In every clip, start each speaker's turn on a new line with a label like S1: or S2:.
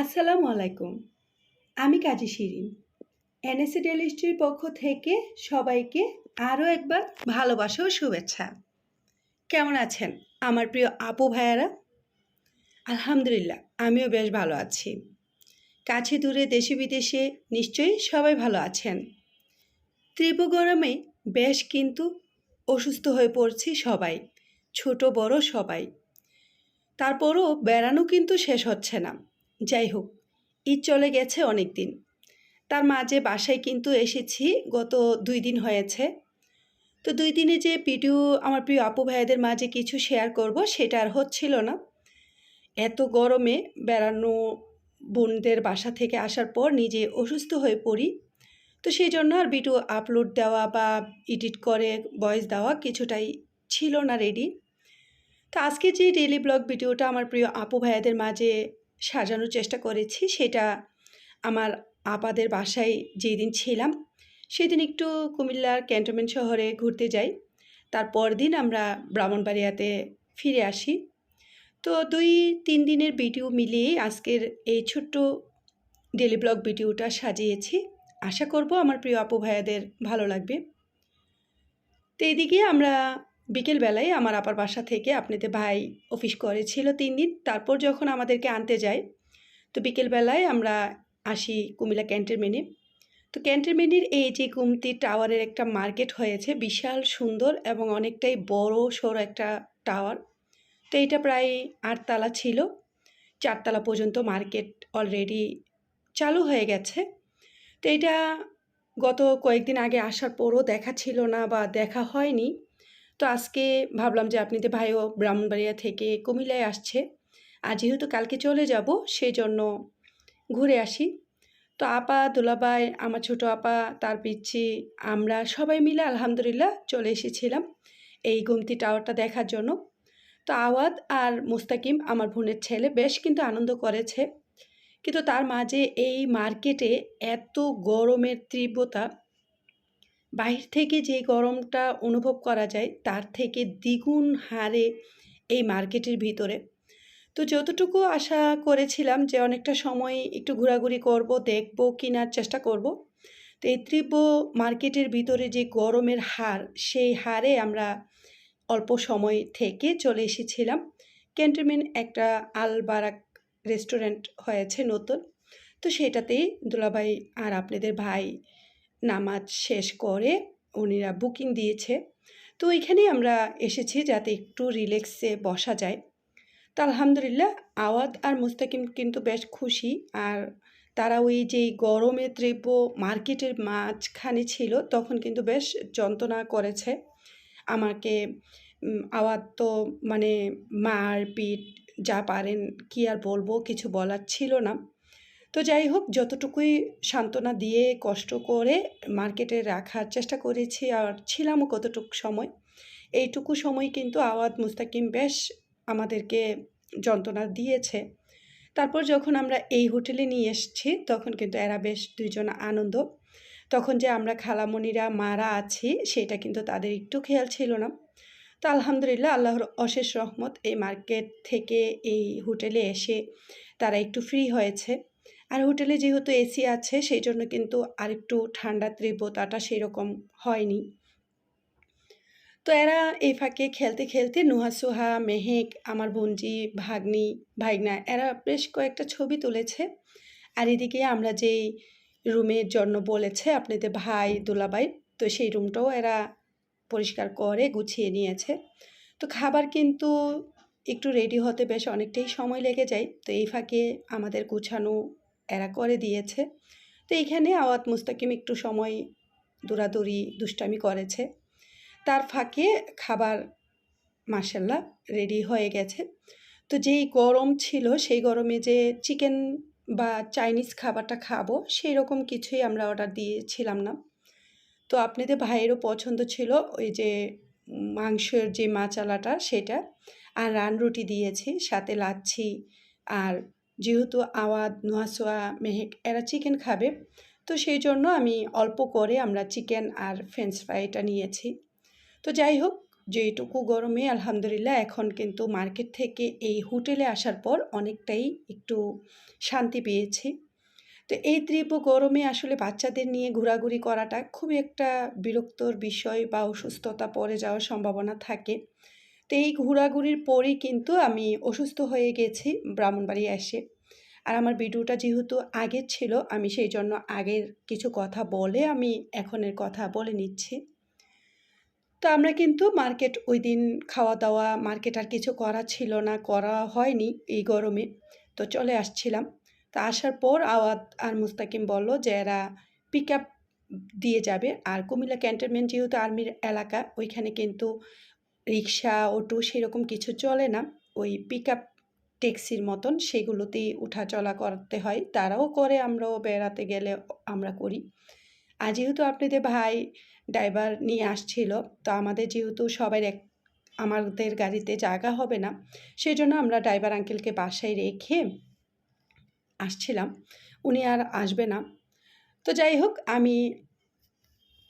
S1: আসসালামু আলাইকুম। আমি কাজী শিরিন। এনএসসি ডেলিস্ট্রির পক্ষ থেকে সবাইকে আরও একবার ভালোবাসা ও শুভেচ্ছা। কেমন আছেন আমার প্রিয় আপু ভাইয়ারা? আলহামদুলিল্লাহ, আমিও বেশ ভালো আছি। কাছে দূরে দেশে বিদেশে নিশ্চয়ই সবাই ভালো আছেন। তীব্র গরমে বেশ কিন্তু অসুস্থ হয়ে পড়ছি সবাই, ছোট বড় সবাই। তারপরও বেড়ানো কিন্তু শেষ হচ্ছে না। যাই হোক, ঈদ চলে গেছে অনেক দিন তার মাঝে বাসায় কিন্তু এসেছি, গত দুই দিন হয়েছে। তো দুই দিনে যে ভিডিও আমার প্রিয় আপু ভাইয়াদের মাঝে কিছু শেয়ার করব, সেটা আর হচ্ছিল না। এত গরমে বেড়ানো বোনদের বাসা থেকে আসার পর নিজে অসুস্থ হয়ে পড়ি। তো সেই জন্য আর ভিডিও আপলোড দেওয়া বা এডিট করে ভয়েস দেওয়া কিছুটাই ছিল না রেডি তো আজকে যে ডেলি ব্লগ ভিডিওটা আমার প্রিয় আপু ভাইয়াদের মাঝে সাজানোর চেষ্টা করেছি। সেটা আমার আপাদের বাসায় যেই দিন ছিলাম, সেদিন একটু কুমিল্লার ক্যান্টনমেন্ট শহরে ঘুরতে যাই। তারপর দিন আমরা ব্রাহ্মণবাড়িয়াতে ফিরে আসি। তো দুই, তিন দিনের ভিডিও মিলিয়ে আজকের এই ছোট্ট ডেলি ব্লগ ভিডিওটা সাজিয়েছি। আশা করব আমার প্রিয় আপু ভাইয়াদের ভালো লাগবে। তো এইদিকে আমরা বিকেলবেলায় আমার আপার বাসা থেকে আপনাদের ভাই অফিস করেছিল তিন দিন, তারপর যখন আমাদেরকে আনতে যায়, তো বিকেলবেলায় আমরা আসি কুমিল্লা ক্যান্টনমেন্টে। তো ক্যান্টনমেন্টের এই যে কুমতি টাওয়ারের একটা মার্কেট হয়েছে, বিশাল সুন্দর এবং অনেকটাই বড় সড়ো একটা টাওয়ার। তো এটা প্রায় আটতলা ছিল, চারতলা পর্যন্ত মার্কেট অলরেডি চালু হয়ে গেছে। তো এটা গত কয়েকদিন আগে আসার পরও দেখা ছিল না বা দেখা হয়নি। তো আজকে ভাবলাম যে আপনাদের ভাইও ব্রাহ্মণবাড়িয়া থেকে কুমিল্লায় আসছে। আর যেহেতু কালকে চলে যাব সেই জন্য ঘুরে আসি। তো আপা দুলাবাই আমার ছোট আপা, তার পিচ্ছি, আমরা সবাই মিলে আলহামদুলিল্লাহ চলে এসেছিলাম এই গুমতি টাওয়ারটা দেখার জন্য। তো আওয়াদ আর মুস্তাকিম, আমার বোনের ছেলে, বেশ কিন্তু আনন্দ করেছে। কিন্তু তার মাঝে এই মার্কেটে এত গরমের তীব্রতা বাহির থেকে যে গরমটা অনুভব করা যায়, তার থেকে দ্বিগুণ হারে এই মার্কেটের ভিতরে। তো যতটুকু আশা করেছিলাম যে অনেকটা সময় একটু ঘোরাঘুরি করব, দেখব, কেনার চেষ্টা করব, তো এই তীব্র মার্কেটের ভিতরে যে গরমের হার, সেই হারে আমরা অল্প সময় থেকে চলে এসেছিলাম। ক্যান্টনমেন্ট একটা আলবারাক রেস্টুরেন্ট হয়েছে নতুন, তো সেটাতেই দুলাভাই আর আপনাদের ভাই নামাজ শেষ করে উনিরা বুকিং দিয়েছে। তো এখানেই আমরা এসেছি যাতে একটু রিল্যাক্সে বসা যায়। তো আলহামদুলিল্লাহ আওয়াদ আর মুস্তাকিম কিন্তু বেশ খুশি। আর তারা ওই যে গরমে তীব্র মার্কেটের মাঝখানে ছিল, তখন কিন্তু বেশ যন্ত্রণা করেছে। আমাকে আওয়াদ তো মানে মারপিট, যা পারেন কি আর বলব, কিছু বলার ছিল না। তো যাই হোক যতটুকুই সান্ত্বনা দিয়ে কষ্ট করে মার্কেটে রাখার চেষ্টা করেছি আর ছিলামও কতটুকু সময়, এইটুকু সময় কিন্তু আওয়াজ মুস্তাকিম বেশ আমাদেরকে যন্ত্রণা দিয়েছে। তারপর যখন আমরা এই হোটেলে নিয়ে এসছি, তখন কিন্তু এরা বেশ দুইজন আনন্দ। তখন যে আমরা খালামণিরা, মারা আছি, সেটা কিন্তু তাদের একটু খেয়াল ছিল না। তো আলহামদুলিল্লাহ, আল্লাহর অশেষ রহমত এই মার্কেট থেকে এই হোটেলে এসে তারা একটু ফ্রি হয়েছে। আর হোটেলে যেহেতু এসি আছে সেই জন্য কিন্তু আরেকটু ঠান্ডা তীব্রতাটা সেরকম হয়নি। তো এরা এই ফাঁকে খেলতে খেলতে নুহাসুহা মেহেক, আমার বোনজি, ভাগ্নি, ভাইগনা, এরা বেশ কয়েকটা ছবি তুলেছে। আর এদিকে আমরা যেই রুমের জন্য বলেছে আপনাদের ভাই দুলাভাই, তো সেই রুমটাও এরা পরিষ্কার করে গুছিয়ে নিয়েছে। তো খাবার কিন্তু একটু রেডি হতে বেশ অনেকটাই সময় লেগে যায়। তো এই ফাঁকে আমাদের গুছানো এরা করে দিয়েছে। তো এইখানে আওয়াত মুস্তাকিম একটু সময় দৌড়াদৌড়ি দুষ্টামি করেছে। তার ফাঁকে খাবার মার্শাল্লাহ রেডি হয়ে গেছে। তো যেই গরম ছিল সেই গরমে যে চিকেন বা চাইনিজ খাবারটা খাব সেই রকম কিছুই আমরা অর্ডার দিয়েছিলাম না। তো আপনাদের ভাইয়েরও পছন্দ ছিল ওই যে মাংসের যে মাচালাটা সেটা। আর রান রুটি দিয়েছি, সাথে লাচ্ছি আর যেহেতু আওয়াদ নোয়াশোয়া মেহেক এরা চিকেন খাবে, তো সেই জন্য আমি অল্প করে আমরা চিকেন আর ফ্রেঞ্চ ফ্রাইটা নিয়েছি। তো যাই হোক যেটুকু গরমে আলহামদুলিল্লাহ এখন কিন্তু মার্কেট থেকে এই হোটেলে আসার পর অনেকটাই একটু শান্তি পেয়েছি। তো এই তীব্র গরমে আসলে বাচ্চাদের নিয়ে ঘোরাঘুরি করাটা খুবই একটা বিরক্তর বিষয় বা অসুস্থতা পড়ে যাওয়ার সম্ভাবনা থাকে। তো এই ঘোরাঘুরির পরেই কিন্তু আমি অসুস্থ হয়ে গেছি ব্রাহ্মণবাড়ি এসে। আর আমার ভিডিওটা যেহেতু আগের ছিল, আমি সেই জন্য আগের কিছু কথা বলে আমি এখনের কথা বলে নিচ্ছি। তো আমরা কিন্তু মার্কেট ওই দিন খাওয়া দাওয়া মার্কেট আর কিছু করা ছিল না, করা হয়নি এই গরমে। তো চলে আসছিলাম। তা আসার পর আওয়াত আর মুস্তাকিম বলল যে এরা পিক আপ দিয়ে যাবে। আর কুমিল্লা ক্যান্টনমেন্ট যেহেতু আর্মির এলাকা, ওইখানে কিন্তু রিক্সা, অটো সেরকম কিছু চলে না। ওই পিক আপ ট্যাক্সির মতন সেগুলোতেই উঠা চলা করতে হয়। তারাও করে আমরাও বেড়াতে গেলে আমরা করি। আর যেহেতু আপনাদের ভাই ড্রাইভার নিয়ে আসছিল, তো আমাদের যেহেতু সবাই এক, আমাদের গাড়িতে জায়গা হবে না সেই জন্য আমরা ড্রাইভার আঙ্কেলকে বাসায় রেখে আসছিলাম। উনি আর আসবে না। তো যাই হোক, আমি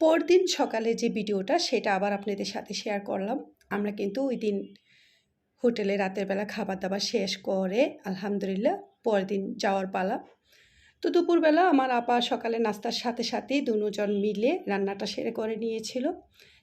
S1: পরদিন সকালে যে ভিডিওটা সেটা আবার আপনাদের সাথে শেয়ার করলাম। আমরা কিন্তু ওই দিন হোটেলে রাতের বেলা খাবার দাবার শেষ করে, আলহামদুলিল্লাহ, পরের দিন যাওয়ার পালা। তো দুপুরবেলা আমার আপা সকালে নাস্তার সাথে সাথেই দুজন মিলে রান্নাটা সেরে করে নিয়েছিল।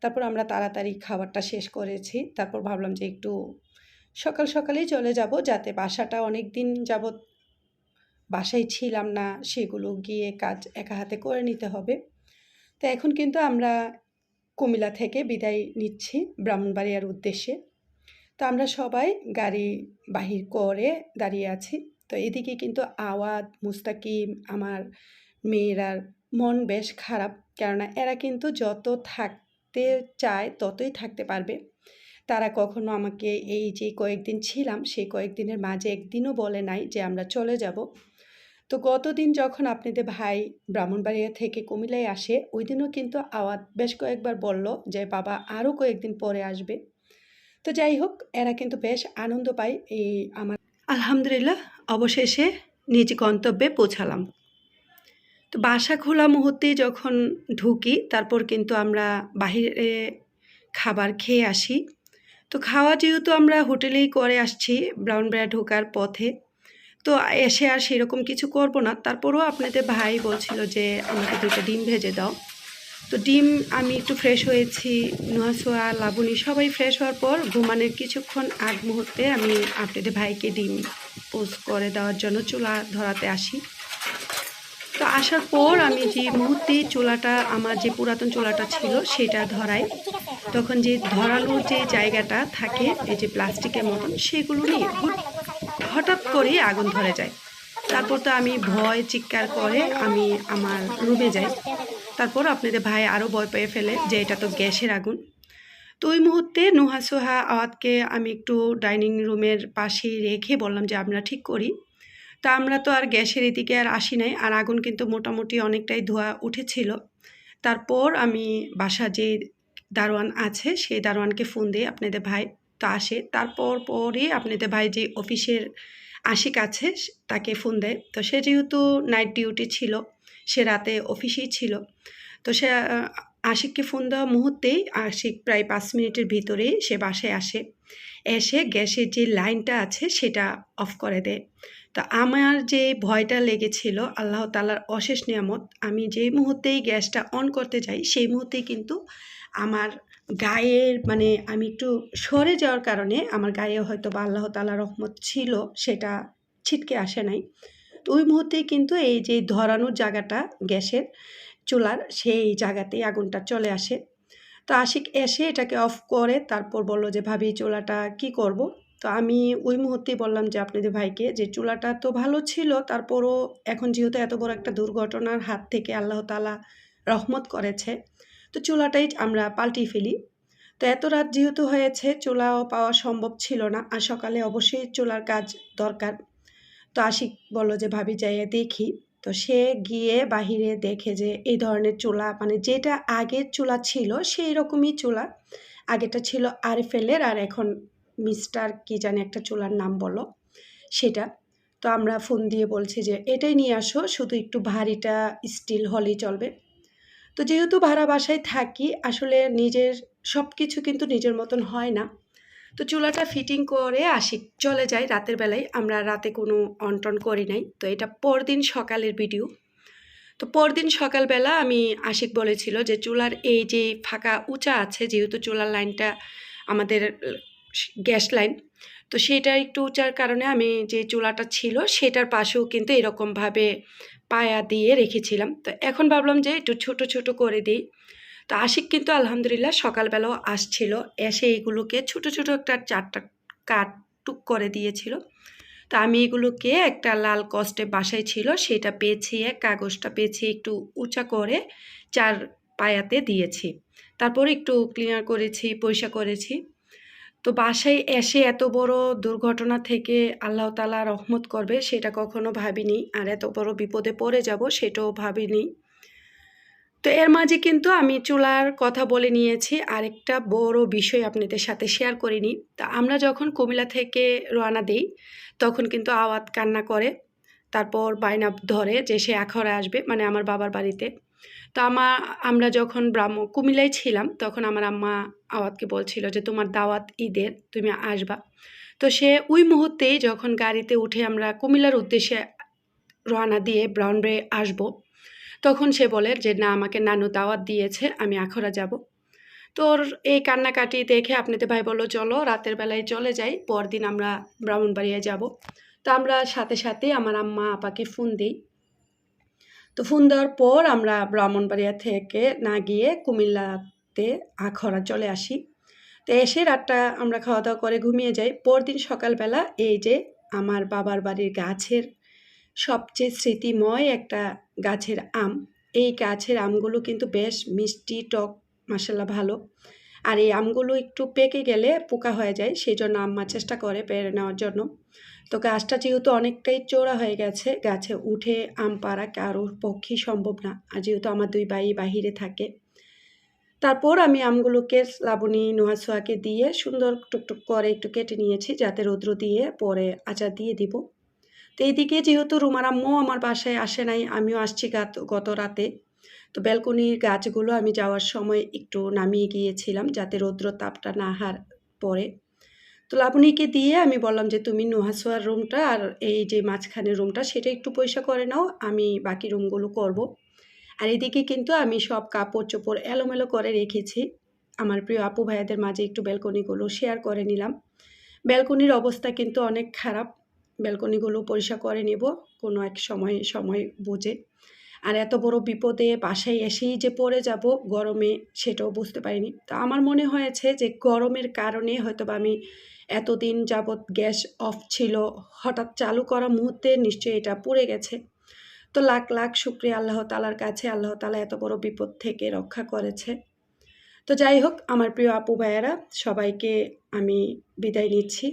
S1: তারপর আমরা তাড়াতাড়ি খাবারটা শেষ করেছি। তারপর ভাবলাম যে একটু সকাল সকালেই চলে যাব, যাতে বাসাটা অনেক দিন যাবৎ বাসায় ছিলাম না, সেগুলো গিয়ে কাজ একা হাতে করে নিতে হবে। তো এখন কিন্তু আমরা কুমিল্লা থেকে বিদায় নিচ্ছি ব্রাহ্মণবাড়িয়ার উদ্দেশ্যে। তো আমরা সবাই গাড়ি বাহির করে দাঁড়িয়ে আছি। তো এদিকে কিন্তু আওয়াজ, মুস্তাকিম, আমার মেয়েরার মন বেশ খারাপ, কেননা এরা কিন্তু যত থাকতে চায় ততই থাকতে পারবে। তারা কখনো আমাকে এই যে কয়েকদিন ছিলাম, সেই কয়েকদিনের মাঝে একদিনও বলে নাই যে আমরা চলে যাব। তো গতদিন যখন আপনাদের ভাই ব্রাহ্মণবাড়িয়া থেকে কুমিল্লায় আসে ওই দিনও কিন্তু আওয়াজ বেশ কয়েকবার বলল যে বাবা আরও কয়েকদিন পরে আসবে। তো যাই হোক, এরা কিন্তু বেশ আনন্দ পায় এই আমার আলহামদুলিল্লাহ, অবশেষে নিজ গন্তব্যে পৌঁছালাম। তো বাসা খোলা মুহূর্তে যখন ঢুকি, তারপর কিন্তু আমরা বাহিরে খাবার খেয়ে আসি। তো খাওয়া যেহেতু আমরা হোটেলেই করে আসছি ব্রাউন ব্রেড ঢোকার পথে তো এসে আর সেরকম কিছু করব না। তারপরেও আপনাদের ভাই বলছিল যে, আমাকে দুটো ডিম ভেজে দাও। তো ডিম আমি একটু ফ্রেশ হয়েছি নোয়াশোয়া লাবণী সবাই ফ্রেশ হওয়ার পর ঘুমানোর কিছুক্ষণ আগ মুহূর্তে আমি আপনাদের ভাইকে ডিম পোস্ট করে দেওয়ার জন্য চুলা ধরাতে আসি। তো আসার পর আমি যে মুহূর্তে চুলাটা, আমার যে পুরাতন চুলাটা ছিল সেটা ধরাই। তখন যে ধরালো যে জায়গাটা থাকে, এই যে প্লাস্টিকের মতন, সেগুলো নিয়ে হঠাৎ করে আগুন ধরে যায়। তারপর তো আমি ভয়, চিৎকার করে আমি আমার রুমে যাই। তারপর আপনাদের ভাই আরও ভয় পেয়ে ফেলে যে এটা তো গ্যাসের আগুন। তো ওই মুহূর্তে নুহা সোহা আওয়াতকে আমি একটু ডাইনিং রুমের পাশে রেখে বললাম যে, আমরা ঠিক করি। তা আমরা তো আর গ্যাসের এদিকে আর আসি নাই। আর আগুন কিন্তু মোটামুটি অনেকটাই ধোয়া উঠেছিল। তারপর আমি বাসা যে দারোয়ান আছে, সেই দারোয়ানকে ফোন দিয়ে আপনাদের ভাই তো আসে। তারপর পরে আপনাদের ভাই যে অফিসের আশিক আছে, তাকে ফোন দেয়। তো সে যেহেতু নাইট ডিউটি ছিল, সে রাতে অফিসেই ছিল। তো সে আশিককে ফোন দেওয়া মুহূর্তেই আশিক প্রায় পাঁচ মিনিটের ভিতরেই সে বাসায় আসে। এসে গ্যাসের যে লাইনটা আছে, সেটা অফ করে দেয়। তো আমার যে ভয়টা লেগেছিল, আল্লাহ তালার অশেষ নিয়ামত, আমি যে মুহূর্তেই গ্যাসটা অন করতে যাই, সেই মুহূর্তেই কিন্তু আমার গায়ের মানে আমি একটু সরে যাওয়ার কারণে আমার গায়ে হয়তো বা আল্লাহ তালা রহমত ছিল, সেটা ছিটকে আসে নাই। তো ওই মুহূর্তেই কিন্তু এই যে ধরানোর জায়গাটা, গ্যাসের চুলার, সেই জায়গাতেই আগুনটা চলে আসে। তো আশিক এসে এটাকে অফ করে, তারপর বলল যে, ভাবি, চুলাটা কি করব? তো আমি ওই মুহূর্তেই বললাম যে আপনাদের ভাইকে, যে চুলাটা তো ভালো ছিল, তারপরও এখন যেহেতু এত বড় একটা দুর্ঘটনার হাত থেকে আল্লাহ তালা রহমত করেছে তো চুলাটাই আমরা পাল্টিয়ে ফেলি। তো এত রাত যেহেতু হয়েছে, চুলাও পাওয়া সম্ভব ছিল না আর সকালে অবশ্যই চুলার কাজ দরকার। তো আশিক বলল যে, ভাবি যাইয়ে দেখি। তো সে গিয়ে বাহিরে দেখে যে, এই ধরনের চুলা মানে যেটা আগের চুলা ছিল সেই রকমই চুলা। আগেটা ছিল আরএফএলের আর এখন মিস্টার কি জানি একটা চুলার নাম বলো সেটা। তো আমরা ফোন দিয়ে বলছি যে, এটাই নিয়ে আসো, শুধু একটু ভারীটা স্টিল হলেই চলবে। তো যেহেতু ভাড়া বাসায় থাকি, আসলে নিজের সব কিছু কিন্তু নিজের মতন হয় না। তো চুলাটা ফিটিং করে আসি, চলে যাই রাতের বেলায়। আমরা রাতে কোনো অনটন করি নাই। তো এটা পরদিন সকালের ভিডিও তো পরদিন সকালবেলা আমি আশিক বলেছিল যে চুলার এই যে ফাঁকা উঁচা আছে, যেহেতু চুলার লাইনটা আমাদের গ্যাস লাইন, তো সেটা একটু উঁচার কারণে আমি যে চুলাটা ছিল, সেটার পাশেও কিন্তু এরকমভাবে পায়া দিয়ে রেখেছিলাম। তো এখন ভাবলাম যে একটু ছোট ছোট করে দিই। তো আশিক কিন্তু আলহামদুলিল্লাহ সকালবেলাও আসছিল, এসে এগুলোকে ছোট ছোট একটা চারটা কাট টুক করে দিয়েছিল। তো আমি এগুলোকে একটা লাল কষ্টে বাসায় ছিল, সেটা পেঁচিয়ে, কাগজটা পেঁচিয়ে একটু উঁচা করে চার পায়াতে দিয়েছি। তারপর একটু ক্লিনার করেছি, পয়সা করেছি। তো বাসায় এসে এত বড় দুর্ঘটনা থেকে আল্লাহ তালা রহমত করবে, সেটা কখনো ভাবিনি। আর এত বড় বিপদে পড়ে যাব, সেটাও ভাবিনি। তো এর মাঝে কিন্তু আমি চুলার কথা বলে নিয়েছি। আরেকটা বড় বিষয় আপনাদের সাথে শেয়ার করিনি। তা আমরা যখন কুমিল্লা থেকে রওনা দিই, তখন কিন্তু আওয়াত কান্না করে। তারপর বায়না ধরে যে সে এখরে আসবে মানে আমার বাবার বাড়িতে। তো আমার আমরা যখন ব্রাহ্ম, কুমিল্লায় ছিলাম, তখন আমার আম্মা আওয়াতকে বলছিল যে, তোমার দাওয়াত ঈদের, তুমি আসবা। তো সে ওই মুহূর্তেই যখন গাড়িতে উঠে আমরা কুমিল্লার উদ্দেশ্যে রওনা দিয়ে ব্রাউনবে আসব, তখন সে বলে যে, না, আমাকে নানু দাওয়াত দিয়েছে, আমি আখড়া যাব। তোর এই কান্নাকাটি দেখে আপনাদের ভাই বলল, চলো, রাতের বেলায় চলে যাই, পরদিন আমরা ব্রাহ্মণবাড়িয়ায় যাব। তো আমরা সাথে সাথে আমার আম্মা, আপাকে ফোন দিই। তো ফোন দেওয়ার পর আমরা ব্রাহ্মণবাড়িয়া থেকে না গিয়ে কুমিল্লাতে আখড়া চলে আসি। তো এসে রাতটা আমরা খাওয়া দাওয়া করে ঘুমিয়ে যাই। পরদিন সকালবেলা এই যে আমার বাবার বাড়ির গাছের সবচেয়ে স্মৃতিময় একটা গাছের আম, এই গাছের আমগুলো কিন্তু বেশ মিষ্টি, টক মাসাল্লা ভালো। আর এই আমগুলো একটু পেকে গেলে পোকা হয়ে যায় সেই জন্য আম্মা চেষ্টা করে পেরে নেওয়ার জন্য। তো গাছটা যেহেতু অনেকটাই চোরা হয়ে গেছে, গাছে উঠে আম পাড়া কারোর পক্ষেই সম্ভব না। আর যেহেতু আমার দুই ভাই বাহিরে থাকে, তারপর আমি আমগুলোকে লাবণী নোহাসোয়াকে দিয়ে সুন্দর টুকটুক করে একটু কেটে নিয়েছি, যাতে রৌদ্র দিয়ে পরে আচার দিয়ে দিব। তো এইদিকে যেহেতু রুমার আম্মু আমার বাসায় আসে নাই, আমিও আসছি গত রাতে। তো ব্যালকনির গাছগুলো আমি যাওয়ার সময় একটু নামিয়ে গিয়েছিলাম, যাতে রৌদ্র তাপটা না হার পরে তো লাবণীকে দিয়ে আমি বললাম যে, তুমি নোহাসোয়ার রুমটা আর এই যে মাঝখানের রুমটা, সেটা একটু পয়সা করে নাও, আমি বাকি রুমগুলো করব। আর এদিকে কিন্তু আমি সব কাপড় চোপড় এলোমেলো করে রেখেছি। আমার প্রিয় আপু ভাইয়াদের মাঝে একটু ব্যালকনিগুলো শেয়ার করে নিলাম। ব্যালকনির অবস্থা কিন্তু অনেক খারাপ। ব্যালকনিগুলো পরিষ্কার করে নেব, কোনো এক সময় সময় বুঝে। আর এত বড় বিপদে বাসায় এসেই যে পড়ে যাব, গরমে সেটাও বুঝতে পারিনি। তো আমার মনে হয়েছে যে, গরমের কারণে হয়তো আমি এতদিন যাবৎ গ্যাস অফ ছিল, হঠাৎ চালু করা মুহূর্তে নিশ্চয়ই এটা পুড়ে গেছে। তো লাখ লাখ শুক্রিয়া আল্লাহ তালার কাছে, আল্লাহ তালা এত বড় বিপদ থেকে রক্ষা করেছে। তো যাই হোক, আমার প্রিয় আপু ভাইয়েরা, সবাইকে আমি বিদায় নিচ্ছি।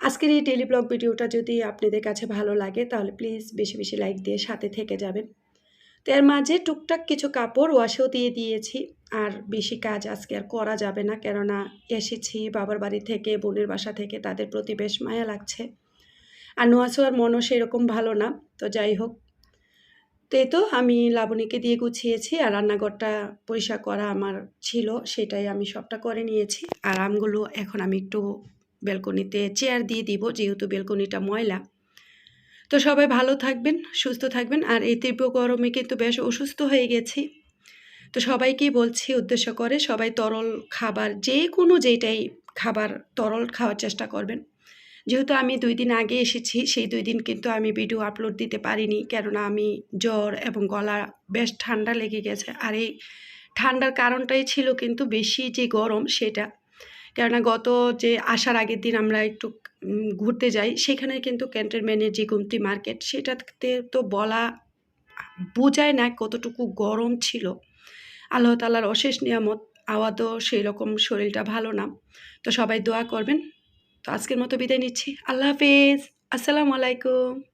S1: আজকের এই ডেলি ব্লগ ভিডিওটা যদি আপনাদের কাছে ভালো লাগে, তাহলে প্লিজ বেশি বেশি লাইক দিয়ে সাথে থেকে যাবেন। তো এর মাঝে টুকটাক কিছু কাপড় ওয়াশেও দিয়ে দিয়েছি। আর বেশি কাজ আজকে আর করা যাবে না, কেননা এসেছি বাবার বাড়ি থেকে, বোনের বাসা থেকে, তাদের প্রতি বেশ মায়া লাগছে। আর নোয়াশোয়ার মনও সেরকম ভালো না, তো যাই হোক। তো তো আমি লাবণীকে দিয়ে গুছিয়েছি আর রান্নাঘরটা পরিষ্কার করা আমার ছিল, সেটাই আমি সবটা করে নিয়েছি। আর আমগুলো এখন আমি একটু ব্যালকনিতে চেয়ার দিয়ে দিব, যেহেতু ব্যালকনিটা ময়লা। তো সবাই ভালো থাকবেন, সুস্থ থাকবেন। আর এই তীব্র গরমে কিন্তু বেশ অসুস্থ হয়ে গেছি। তো সবাইকেই বলছি, উদ্দেশ্য করে সবাই তরল খাবার যে কোনো যেটাই খাবার তরল খাওয়ার চেষ্টা করবেন। যেহেতু আমি দুই দিন আগে এসেছি, সেই দুই দিন কিন্তু আমি ভিডিও আপলোড দিতে পারিনি। কেননা আমি জ্বর এবং গলা বেশ ঠান্ডা লেগে গেছে। আর এই ঠান্ডার কারণটাই ছিল কিন্তু বেশি যে গরম, সেটা। কেননা গত যে আসার আগের দিন আমরা একটু ঘুরতে যাই, সেখানে কিন্তু ক্যান্টনমেন্টের যে গুমটি মার্কেট, সেটাতে তো বলা বোঝায় না কতটুকু গরম ছিল। আল্লাহ তালার অশেষ নিয়ামত আওয়াদও সেই রকম শরীরটা ভালো না। তো সবাই দোয়া করবেন। তো আজকের মতো বিদায় নিচ্ছি। আল্লাহ হাফেজ। আসসালামু আলাইকুম।